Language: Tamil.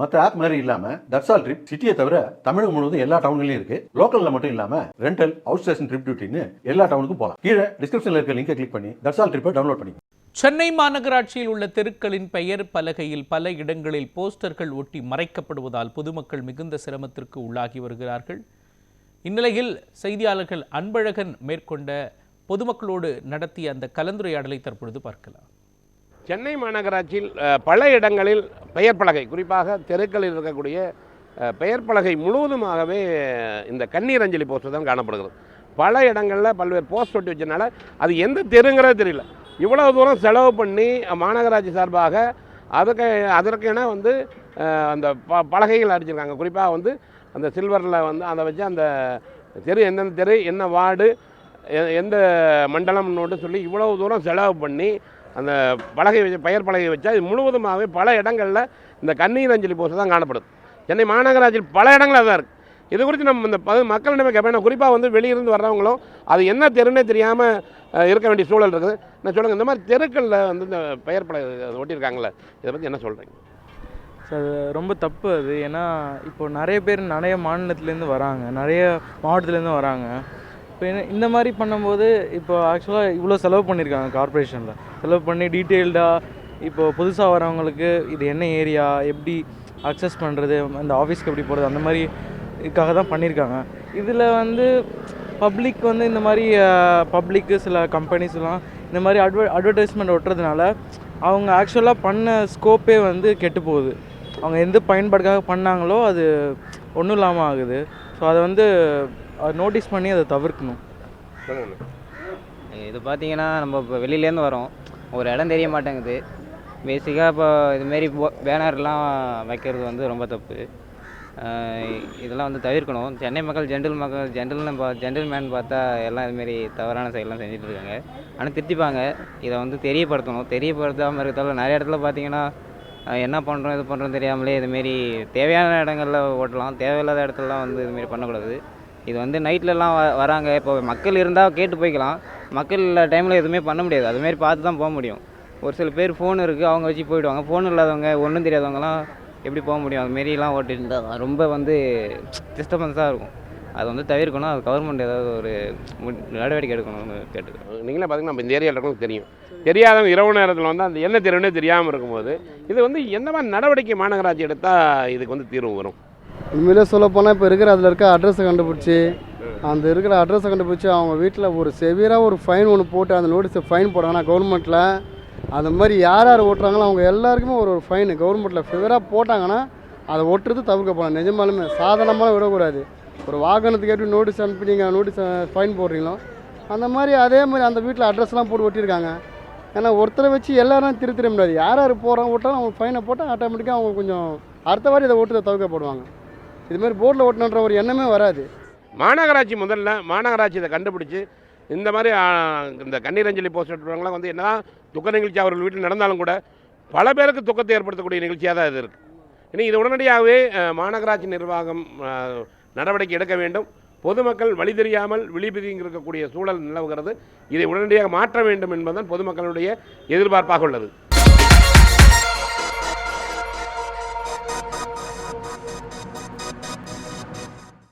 மற்ற ஆப் மாதிரி இல்லாம தர்சால் ட்ரிப் சிட்டியை தவிர தமிழகம் முழுவதும் எல்லா டவுன்லயும் இருக்கு. லோக்கல்ல மட்டும் இல்லாம ரெண்டல் அவுட் ஸ்டேஷன் ட்ரிப் டியூட்டின்னு எல்லா டவுனுக்கும் போகலாம் கீழே டிஸ்கிரிப்ஷன்ல இருக்க லிங்கை கிளிக் பண்ணி தட்சால் ட்ரிப்பை டவுன்லோட் பண்ணி சென்னை மாநகராட்சியில் உள்ள தெருக்களின் பெயர் பலகையில் பல இடங்களில் போஸ்டர்கள் ஒட்டி மறைக்கப்படுவதால் பொதுமக்கள் மிகுந்த சிரமத்திற்கு உள்ளாகி வருகிறார்கள். இந்நிலையில் செய்தியாளர்கள் அன்பழகன் மேற்கொண்ட பொதுமக்களோடு நடத்திய அந்த கலந்துரையாடலை தற்பொழுது பார்க்கலாம். சென்னை மாநகராட்சியில் பல இடங்களில் பெயர் பலகை குறிப்பாக தெருக்களில் இருக்கக்கூடிய பெயர் பலகை முழுவதுமாகவே இந்த கண்ணீர் அஞ்சலி போஸ்டர் தான் காணப்படுகிறது. பல இடங்களில் பல்வேறு போஸ்ட் ஒட்டி வச்சனால அது எந்த தெருங்கிறதே தெரியல. இவ்வளவு தூரம் செலவு பண்ணி மாநகராட்சி சார்பாக அதுக்கு அதற்கென வந்து அந்த ப பலகைகள் அடிச்சிருக்காங்க. குறிப்பாக வந்து அந்த சில்வரில் வந்து அதை வச்சு அந்த தெரு எந்தெந்த தெரு என்ன வார்டு எ- எந்த மண்டலம்னு சொல்லி இவ்வளவு தூரம் செலவு பண்ணி அந்த பலகை வச்சு பெயர் பலகை வச்சா இது முழுவதுமாகவே பல இடங்களில் இந்த கண்ணீர் அஞ்சலி போஸ்டர் தான் காணப்படுது சென்னை மாநகராட்சியில் பல இடங்களாக தான் இருக்குது இது குறித்து நம்ம இந்த பது மக்களிடமே கேட்பேன் குறிப்பாக வந்து வெளியிருந்து வர்றவங்களும் அது என்ன தெருன்னே தெரியாமல் இருக்க வேண்டிய சூழல் இருக்குது. நான் சொல்லுங்கள் இந்த மாதிரி தெருக்களில் வந்து இந்த பெயர் பலகை ஒட்டியிருக்காங்களே இதை பற்றி என்ன சொல்கிறீங்க ஸோ அது ரொம்ப தப்பு அது. ஏன்னா இப்போ நிறைய பேர் நிறைய மாநிலத்துலேருந்து வராங்க. நிறைய மாவட்டத்துலேருந்து வராங்க. இப்போ என்ன இந்த மாதிரி பண்ணும்போது இப்போ ஆக்சுவலாக இவ்வளோ செலவு பண்ணியிருக்காங்க கார்ப்பரேஷனில் செலவு பண்ணி டீட்டெயில்டாக இப்போ புதுசாக வரவங்களுக்கு இது என்ன ஏரியா எப்படி அக்சஸ் பண்ணுறது அந்த ஆஃபீஸ்க்கு எப்படி போகிறது அந்த மாதிரி இதுக்காக தான் பண்ணியிருக்காங்க. இதில் வந்து பப்ளிக் வந்து இந்த மாதிரி பப்ளிக்கு சில கம்பெனிஸ்லாம் இந்த மாதிரி அட்வ அட்வர்டைஸ்மெண்ட் ஒட்டுறதுனால அவங்க ஆக்சுவலாக பண்ண ஸ்கோப்பே வந்து கெட்டு போகுது. அவங்க எந்த பயன்பாடுக்காக பண்ணாங்களோ அது ஒன்றும் இல்லாமல் ஆகுது. ஸோ அதை வந்து நோட்டீஸ் பண்ணி அதை தவிர்க்கணும். இது பார்த்தீங்கன்னா நம்ம இப்போ வெளியிலேருந்து வரோம். ஒரு இடம் தெரிய மாட்டேங்குது. பேசிக்காக இப்போ இதுமாரி பேனர்லாம் வைக்கிறது வந்து ரொம்ப தப்பு. இதெல்லாம் வந்து தவிர்க்கணும். சென்னை மக்கள் ஜென்ரல் மக்கள் ஜென்ரல்னு பா ஜென்ரல்மேன் பார்த்தா எல்லாம் இதுமாரி தவறான செயலாம் செஞ்சுட்டு இருக்காங்க. ஆனால் திருத்திப்பாங்க. இதை வந்து தெரியப்படுத்தணும். தெரியப்படுத்தாமல் இருக்கிறதால நிறைய இடத்துல பார்த்தீங்கன்னா என்ன பண்ணுறோம் இது பண்ணுறோம் தெரியாமலே இதுமாரி தேவையான இடங்கள்ல ஓட்டலாம். தேவையில்லாத இடத்துலலாம் வந்து இதுமாரி பண்ணக்கூடாது. இது வந்து நைட்லலாம் வ வராங்க. இப்போ மக்கள் இருந்தால் கேட்டு போய்க்கலாம். மக்கள் இல்லாத டைமில் எதுவுமே பண்ண முடியாது. அதுமாரி பார்த்து தான் போக முடியும். ஒரு சில பேர் ஃபோன் இருக்குது அவங்க வச்சு போயிடுவாங்க. ஃபோன் இல்லாதவங்க ஒன்றும் தெரியாதவங்கலாம் எப்படி போக முடியும்? அதுமாரிலாம் இருந்தால் ரொம்ப வந்து டிஸ்டர்பன்ஸாக இருக்கும். அது வந்து தவிர்க்கணும். அது கவர்மெண்ட் ஏதாவது ஒரு மு- நடவடிக்கை எடுக்கணும்னு கேட்டுக்கிறேன். நீங்களே பார்த்தீங்கன்னா நம்ம இந்த ஏரியாவில் இருக்கவங்களுக்கு தெரியும். தெரியாதவங்க இரவு நேரத்தில் வந்து அந்த என்ன தெருன்னே தெரியாமல் இருக்கும்போது இது வந்து எந்த மாதிரி நடவடிக்கை மாநகராட்சி எடுத்தால் இதுக்கு வந்து தீர்வு வரும்? உண்மையிலே சொல்ல போனால் இப்போ இருக்கிற அதில் இருக்க அட்ரஸை கண்டுபிடிச்சி அந்த இருக்கிற அட்ரஸை கண்டுபிடிச்சி அவங்க வீட்டில் ஒரு செவியராக ஒரு ஃபைன் ஒன்று போட்டு அந்த நோட்டீஸை ஃபைன் போடுறாங்கன்னா கவர்மெண்ட்டில் அந்த மாதிரி யார் யார் ஓட்டுறாங்களோ அவங்க எல்லாருக்குமே ஒரு ஒரு ஃபைனு கவர்மெண்ட்டில் ஃபெவராக போட்டாங்கன்னா அதை ஒட்டுறது தவிர்க்கப்படலாம் நிஜமாலுமே சாதாரணமாக விடக்கூடாது. ஒரு வாகனத்துக்கு எப்படி நோட்டீஸ் அனுப்பி நீங்கள் நோட்டீஸ் ஃபைன் போடுறீங்களோ அந்த மாதிரி அதே மாதிரி அந்த வீட்டில் அட்ரஸ்லாம் போட்டு ஒட்டியிருக்காங்க. ஏன்னா ஒருத்தரை வச்சு எல்லாரும் திருத்திட முடியாது. யார் யார் போகிறாங்க ஓட்டாலும் அவங்க ஃபைனை போட்டால் ஆட்டோமேட்டிக்காக அவங்க கொஞ்சம் அடுத்த வாரி இதை ஓட்டுறதை தவிர்க்கப்படுவாங்க இதுமாரி போர்டில் ஓட்டணுன்ற ஒரு எண்ணமே வராது. மாநகராட்சி முதல்ல மாநகராட்சி இதை கண்டுபிடிச்சு இந்த மாதிரி இந்த கண்ணீர் அஞ்சலி போஸ்ட் எடுத்துருவாங்களாம் வந்து என்னதான் துக்க நிகழ்ச்சி அவர்கள் வீட்டில் நடந்தாலும் கூட பல பேருக்கு துக்கத்தை ஏற்படுத்தக்கூடிய நிகழ்ச்சியாக தான் இது இருக்குது இனி இது உடனடியாகவே மாநகராட்சி நிர்வாகம் நடவடிக்கை எடுக்க வேண்டும். பொதுமக்கள் வழி தெரியாமல் விழிபிதிங்க இருக்கக்கூடிய சூழல் நிலவுகிறது. இதை உடனடியாக மாற்ற வேண்டும் என்பதுதான் பொதுமக்களுடைய எதிர்பார்ப்பாக உள்ளது.